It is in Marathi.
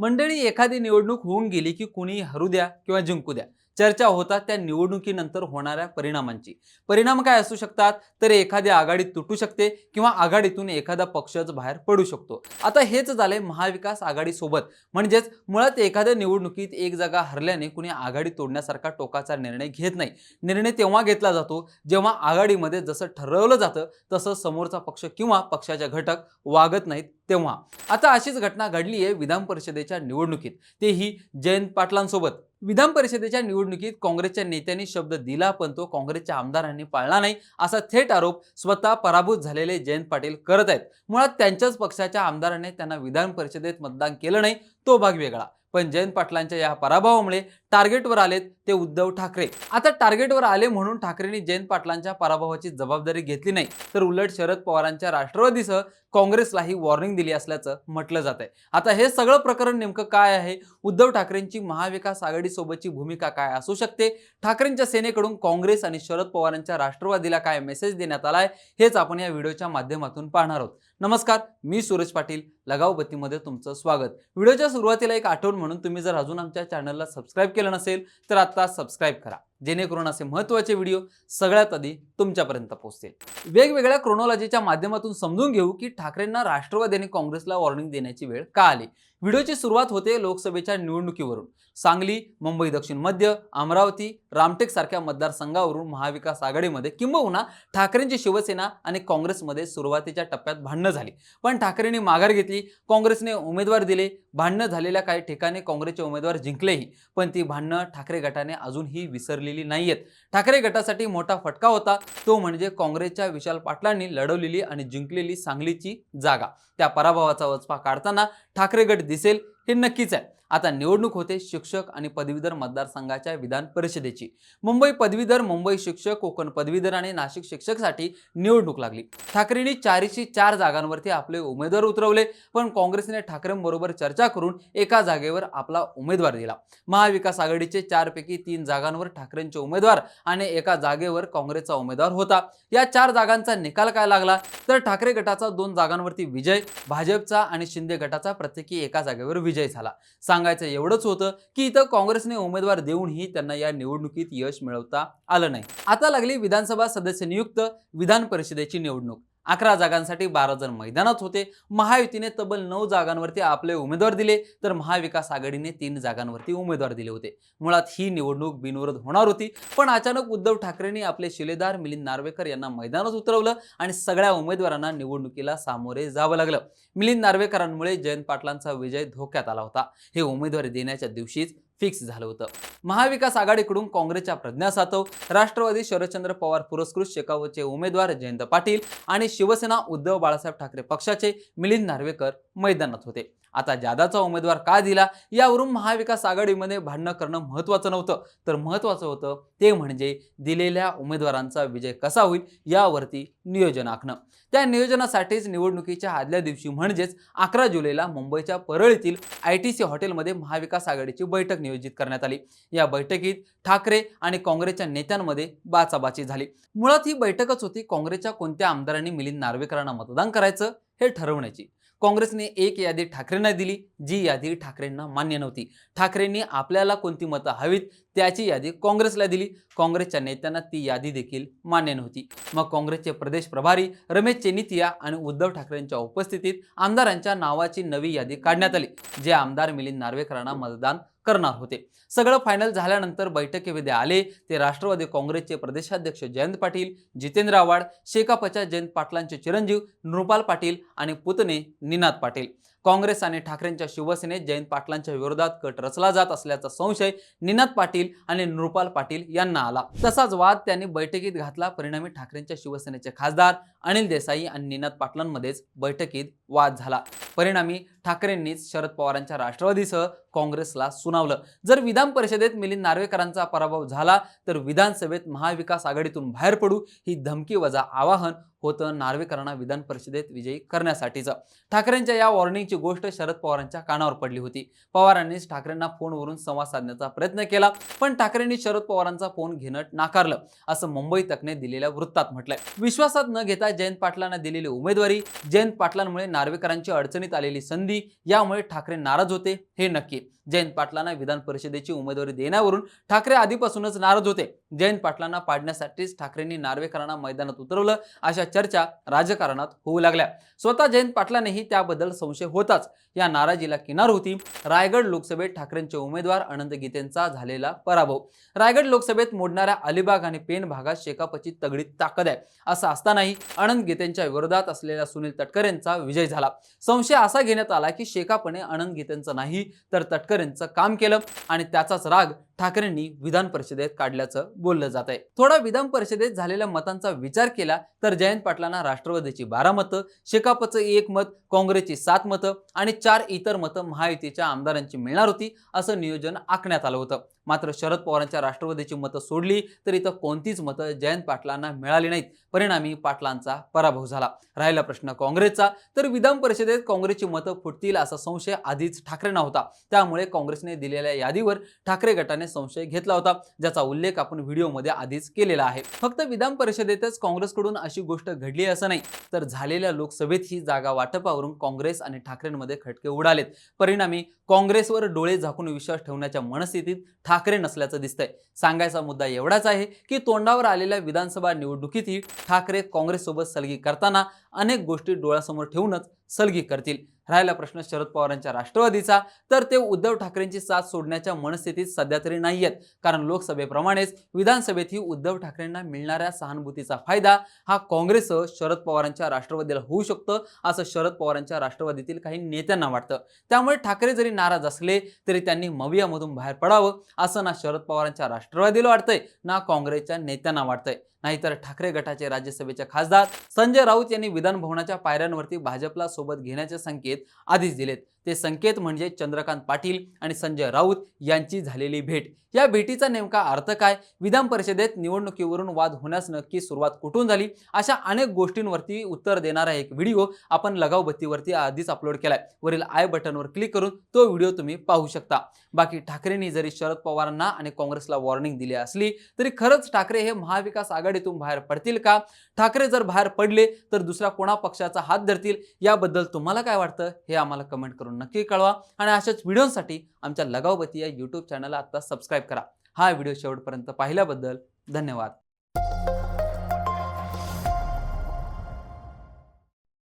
मंडळी एखादी निवडणूक होऊन गेली की कुणी हरू द्या किंवा जिंकू द्या. चर्चा होतात त्या निवडणुकीनंतर होणाऱ्या परिणामांची. परिणाम काय असू शकतात? तर एखादी आघाडी तुटू शकते किंवा आघाडीतून एखादा पक्षच बाहेर पडू शकतो. आता हेच झाले महाविकास आघाडीसोबत. म्हणजेच मुळात एखाद्या निवडणुकीत एक जागा हरल्याने कुणी आघाडी तोडण्यासारखा टोकाचा निर्णय घेत नाही. निर्णय तेव्हा घेतला जातो जेव्हा आघाडीमध्ये जसं ठरवलं जातं तसं समोरचा पक्ष किंवा पक्षाचे घटक वागत नाहीत तेव्हा. आता अशीच घटना घडली आहे विधान परिषदेच्या निवडणुकीत. तेही जयंत पाटलांसोबत. विधान परिषदेच्या निवडणुकीत काँग्रेसच्या नेत्यांनी शब्द दिला पण तो काँग्रेसच्या आमदारांनी पाळला नाही असा थेट आरोप स्वतः पराभूत झालेले जयंत पाटील करत आहेत. मुळात त्यांच्याच पक्षाच्या आमदारांनी त्यांना विधान परिषदेत मतदान केलं नाही तो भाग वेगळा. पण जयंत पाटलांच्या या पराभवामुळे टार्गेटवर आलेत ते उद्धव ठाकरे. आता टार्गेटवर आले म्हणून ठाकरेंनी जयंत पाटलांच्या पराभवाची जबाबदारी घेतली नाही तर उलट शरद पवारांच्या राष्ट्रवादीसह काँग्रेसलाही वॉर्निंग दिली असल्याचं म्हटलं जात आहे आता हे सगळं प्रकरण नेमकं काय आहे? उद्धव ठाकरेंची महाविकास आघाडीसोबतची भूमिका काय असू शकते? ठाकरेंच्या सेनेकडून काँग्रेस आणि शरद पवारांच्या राष्ट्रवादीला काय मेसेज देण्यात आलाय? हेच आपण या व्हिडिओच्या माध्यमातून पाहणार आहोत. नमस्कार मी सूरज पाटील लगावबत्तीमध्ये तुमचं स्वागत. व्हिडिओच्या सुरुवातीला एक आठवण म्हणून तुम्ही जर अजून आमच्या चॅनलला सबस्क्राईब केलं नसेल तर आता सबस्क्राईब करा. जेणेकरून असे महत्त्वाचे व्हिडिओ सगळ्यात आधी तुमच्यापर्यंत पोहोचतील. वेगवेगळ्या क्रोनॉलॉजीच्या माध्यमातून समजून घेऊ की ठाकरेंना राष्ट्रवादी आणि काँग्रेसला वॉर्निंग देण्याची वेळ का आली? व्हिडिओची सुरुवात होते लोकसभेच्या निवडणुकीवरून. सांगली मुंबई दक्षिण मध्य अमरावती रामटेक सारख्या मतदारसंघावरून महाविकास आघाडीमध्ये किंबहुना ठाकरेंची शिवसेना आणि काँग्रेसमध्ये सुरुवातीच्या टप्प्यात भांडणं झाली. पण ठाकरेंनी माघार घेतली काँग्रेसने उमेदवार दिले भांडणं झालेल्या काही ठिकाणी काँग्रेसचे उमेदवार जिंकलेही पण ती भांडणं ठाकरे गटाने अजूनही विसरलेली नाहीयेत. ठाकरे गटासाठी मोठा फटका होता. तो म्हणजे काँग्रेसच्या विशाल पाटलांनी लढवलेली आणि जिंकलेली सांगलीची जागा. त्या पराभवाचा वचपा काढताना ठाकरे गट दिसेल हे नक्कीच आहे. आता निवडणूक होते शिक्षक आणि पदवीधर मतदारसंघाच्या विधान परिषदेची. मुंबई पदवीधर मुंबई शिक्षक कोकण पदवीधर आणि नाशिक शिक्षकसाठी निवडणूक लागली. ठाकरेंनी चारशे चार जागांवरती आपले उमेदवार उतरवले पण काँग्रेसने ठाकरेंबरोबर चर्चा करून एका जागेवर आपला उमेदवार दिला. महाविकास आघाडीचे चारपैकी तीन जागांवर ठाकरेंचे उमेदवार आणि एका जागेवर काँग्रेसचा उमेदवार होता. या चार जागांचा निकाल काय लागला? तर ठाकरे गटाचा दोन जागांवरती विजय भाजपचा आणि शिंदे गटाचा प्रत्येकी एका जागेवर विजय झाला. सांगायचं एवढंच होतं की इथं काँग्रेसने उमेदवार देऊनही त्यांना या निवडणुकीत यश मिळवता आलं नाही. आता लागली विधानसभा सदस्य नियुक्त विधान परिषदेची निवडणूक. अकरा जागांसाठी बारा जण मैदानात होते. महायुतीने तब्बल नऊ जागांवरती आपले उमेदवार दिले. तर महाविकास आघाडीने तीन जागांवरती उमेदवार दिले होते. मुळात ही निवडणूक बिनविरोध होणार होती. पण अचानक उद्धव ठाकरेंनी आपले शिलेदार मिलिंद नार्वेकर यांना मैदानात उतरवलं आणि सगळ्या उमेदवारांना निवडणुकीला सामोरे जावं लागलं. मिलिंद नार्वेकरांमुळे जयंत पाटलांचा विजय धोक्यात आला होता. हे उमेदवारी देण्याच्या दिवशीच फिक्स झालं होतं. महाविकास आघाडीकडून काँग्रेसच्या प्रज्ञा सातव राष्ट्रवादी शरदचंद्र पवार पुरस्कृत शेकावचे उमेदवार जयंत पाटील आणि शिवसेना उद्धव बाळासाहेब ठाकरे पक्षाचे मिलिंद नार्वेकर मैदानात होते. आता जादाचा उमेदवार का दिला? यावरून महाविकास आघाडीमध्ये भांडणं करणं महत्त्वाचं नव्हतं. तर महत्त्वाचं होतं ते म्हणजे दिलेल्या उमेदवारांचा विजय कसा होईल यावरती नियोजन आखणं. त्या नियोजनासाठीच निवडणुकीच्या आदल्या दिवशी म्हणजेच अकरा जुलैला मुंबईच्या परळीतील आय टी सी हॉटेलमध्ये महाविकास आघाडीची बैठक नियोजित करण्यात आली. या बैठकीत ठाकरे आणि काँग्रेसच्या नेत्यांमध्ये बाचाबाची झाली. मुळात ही बैठकच होती काँग्रेसच्या कोणत्या आमदारांनी मिलिंद नार्वेकरांना मतदान करायचं हे ठरवण्याची. काँग्रेसने एक यादी ठाकरेंना दिली जी यादी ठाकरेंना मान्य नव्हती. ठाकरेंनी आपल्याला कोणती मतं हवीत त्याची यादी काँग्रेसला दिली. काँग्रेसच्या नेत्यांना ती यादी देखील मान्य नव्हती. मग काँग्रेसचे प्रदेश प्रभारी रमेश चेनितिया आणि उद्धव ठाकरेंच्या उपस्थितीत आमदारांच्या नावाची नवी यादी काढण्यात आली जे आमदार मिलिंद नार्वेकरांना मतदान करणार होते. सगळं फायनल झाल्यानंतर बैठकीमध्ये आले. ते राष्ट्रवादी काँग्रेसचे प्रदेशाध्यक्ष जयंत पाटील जितेंद्र आव्हाड शेकापच्या जयंत पाटलांचे चिरंजीव नृपाल पाटील आणि पुतणे निनाद पाटील. काँग्रेस आणि ठाकरेंच्या शिवसेनेत जयंत पाटलांच्या विरोधात कट रचला जात असल्याचा संशय निनाद पाटील आणि नृपाल पाटील यांना आला. तसाच वाद त्यांनी बैठकीत घातला. परिणामी ठाकरेंच्या शिवसेनेचे खासदार अनिल देसाई आणि निनाद पाटलांमध्येच बैठकीत वाद झाला. परिणामी ठाकरेंनीच शरद पवारांच्या राष्ट्रवादीसह काँग्रेसला सुनावलं. जर विधान परिषदेत मिलिंद नार्वेकरांचा पराभव झाला तर विधानसभेत महाविकास आघाडीतून बाहेर पडू ही धमकी वजा आवाहन होतं नार्वेकरांना विधान परिषदेत विजयी करण्यासाठीचं. ठाकरेंच्या या वॉर्निंगची गोष्ट शरद पवारांच्या कानावर पडली होती. पवारांनीच ठाकरेंना फोनवरून संवाद साधण्याचा प्रयत्न केला पण ठाकरेंनी शरद पवारांचा फोन घेणं नाकारलं असं मुंबई तकने दिलेल्या वृत्तात म्हटलंय. विश्वासात न घेता जयंत पाटलांना दिलेली उमेदवारी जयंत पाटलांमुळे नार्वेकरांची अडचणीत आलेली संधी यामुळे ठाकरे नाराज होते हे नक्की. जयंत पाटलांना विधान परिषदेची उमेदवारी देण्यावरून ठाकरे आधीपासूनच नाराज होते. जयंत पाटलांना पाडण्यासाठीच ठाकरेंनी नार्वेकरांना मैदानात उतरवलं. अशा चर्चा राजकारणात होऊ लागल्या. स्वतः जयंत पाटलांनीही त्याबद्दल संशय होताच. या नाराजीला किनार होती. रायगड लोकसभेत ठाकरेंचे उमेदवार अनंत गीतेंचा झालेला पराभव. रायगड लोकसभेत मोडणाऱ्या अलिबाग आणि पेन भागात शेकापची तगडी ताकद आहे. असं असतानाही अनंत गीतेंच्या विरोधात असलेल्या सुनील तटकरेंचा विजय झाला. संशय असा घेण्यात आला की शेकापणे अनंत गीतेंचा नाही तर तटकरेंचं काम केलं आणि त्याचाच राग ठाकरेंनी विधान परिषदेत काढल्याचं बोललं जात आहे. थोडा विधान परिषदेत झालेल्या मतांचा विचार केला तर जयंत पाटलांना राष्ट्रवादीची बारा मतं शेकापचं एक मत काँग्रेसची सात मतं आणि चार इतर मतं महायुतीच्या आमदारांची मिळणार होती असं नियोजन आखण्यात आलं होतं. मात्र शरद पवारांच्या राष्ट्रवादीची मतं सोडली तर इथं कोणतीच मतं जयंत पाटलांना मिळाली नाहीत. परिणामी पाटलांचा पराभव झाला. राहिला प्रश्न काँग्रेसचा. तर विधान परिषदेत काँग्रेसची मतं फुटतील असा संशय आधीच ठाकरेंना होता. त्यामुळे काँग्रेसने दिलेल्या यादीवर ठाकरे गटाने संशय घेतला होता ज्याचा उल्लेख आपण व्हिडिओमध्ये आधीच केलेला आहे. फक्त विधान परिषदेतच काँग्रेसकडून अशी गोष्ट घडली असं नाही तर झालेल्या लोकसभेत ही जागा वाटपावरून काँग्रेस आणि ठाकरेंमध्ये खटके उडालेत. परिणामी काँग्रेसवर डोळे झाकून विश्वास ठेवण्याच्या मनस्थितीत ठाकरे नसल्याचं दिसतंय. सांगायचा मुद्दा एवढाच आहे की तोंडावर आलेल्या विधानसभा निवडणुकीतही ठाकरे काँग्रेससोबत सलगी करताना अनेक गोष्टी डोळ्यासमोर ठेवूनच सलगी करतील. राहिला प्रश्न शरद पवारांच्या राष्ट्रवादीचा. तर ते उद्धव ठाकरेंची साथ सोडण्याच्या मनस्थितीत सध्या तरी नाही आहेत कारण लोकसभेप्रमाणेच विधानसभेतही उद्धव ठाकरेंना मिळणाऱ्या सहानुभूतीचा फायदा हा काँग्रेससह शरद पवारांच्या राष्ट्रवादीला होऊ शकतो असं शरद पवारांच्या राष्ट्रवादीतील काही नेत्यांना वाटतं. त्यामुळे ठाकरे जरी नाराज असले तरी त्यांनी मवियामधून बाहेर पडावं असं ना शरद पवारांच्या राष्ट्रवादीला वाटतंय ना काँग्रेसच्या नेत्यांना वाटतंय. नाहीतर ठाकरे गटाचे राज्यसभेचे खासदार संजय राऊत यांनी विधान भवनाच्या पायऱ्यांवरती भाजपला सोबत घेण्याचे संकेत आधीच दिलेत. ते संकेत म्हणजे चंद्रकांत पाटील आणि संजय राऊत यांची झालेली भेट. या भेटीचा नेमका अर्थ काय? विधान परिषदेत निवडणुकीवरून वाद होण्यास नक्की सुरुवात कुठून झाली? अशा अनेक गोष्टींवरती उत्तर देणारा एक व्हिडिओ आपण लगाव बत्तीवरती आधीच अपलोड केलाय. वरील आय बटनवर क्लिक करून तो व्हिडिओ तुम्ही पाहू शकता. बाकी ठाकरेंनी जरी शरद पवारांना आणि काँग्रेसला वॉर्निंग दिली असली तरी खरंच ठाकरे हे महाविकास आघाडीतून बाहेर पडतील का? ठाकरे जर बाहेर पडले तर दुसऱ्या कोणा पक्षाचा हात धरतील? याबद्दल तुम्हाला काय वाटतं? हे आम्हाला कमेंट करून नक्की कळवा आणि अशाच व्हिडिओसाठी आमच्या लगावबती या यूट्यूब चॅनलला आता सबस्क्राईब करा. हा व्हिडिओ शेवटपर्यंत पाहिल्याबद्दल धन्यवाद.